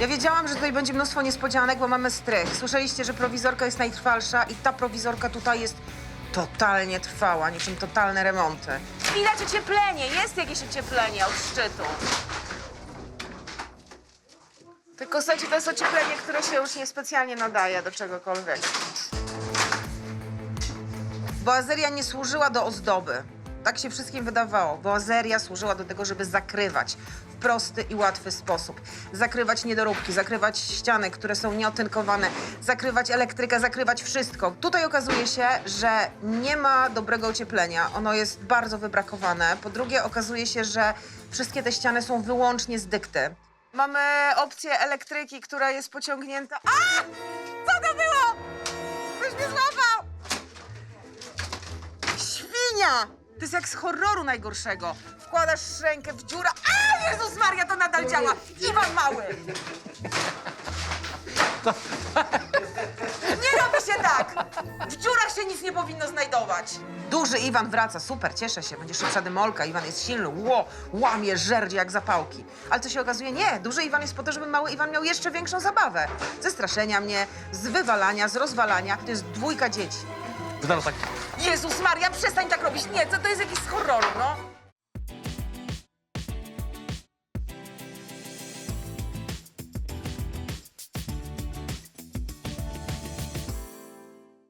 Ja wiedziałam, że tutaj będzie mnóstwo niespodzianek, bo mamy strych. Słyszeliście, że prowizorka jest najtrwalsza i ta prowizorka tutaj jest totalnie trwała, niczym totalne remonty. Widać ocieplenie, jest jakieś ocieplenie od szczytu. Tylko słuchajcie, to jest ocieplenie, które się już niespecjalnie nadaje do czegokolwiek. Boazeria nie służyła do ozdoby. Tak się wszystkim wydawało. Boazeria służyła do tego, żeby zakrywać w prosty i łatwy sposób. Zakrywać niedoróbki, zakrywać ściany, które są nieotynkowane, zakrywać elektrykę, zakrywać wszystko. Tutaj okazuje się, że nie ma dobrego ocieplenia. Ono jest bardzo wybrakowane. Po drugie, okazuje się, że wszystkie te ściany są wyłącznie z dykty. Mamy opcję elektryki, która jest pociągnięta. A! To jest jak z horroru najgorszego. Wkładasz rękę w dziurę. A, Jezus Maria, to nadal działa! Iwan Mały! Nie robi się tak! W dziurach się nic nie powinno znajdować. Duży Iwan wraca, super, cieszę się. Będzie szybsza demolka, Iwan jest silny, ło, łamie, żerdzi jak zapałki. Ale co się okazuje? Nie, duży Iwan jest po to, żeby mały Iwan miał jeszcze większą zabawę. Ze straszenia mnie, z wywalania, z rozwalania. To jest dwójka dzieci. Wygląda tak... Jezus Maria, przestań tak robić. Nie, to, to jest jakiś z no.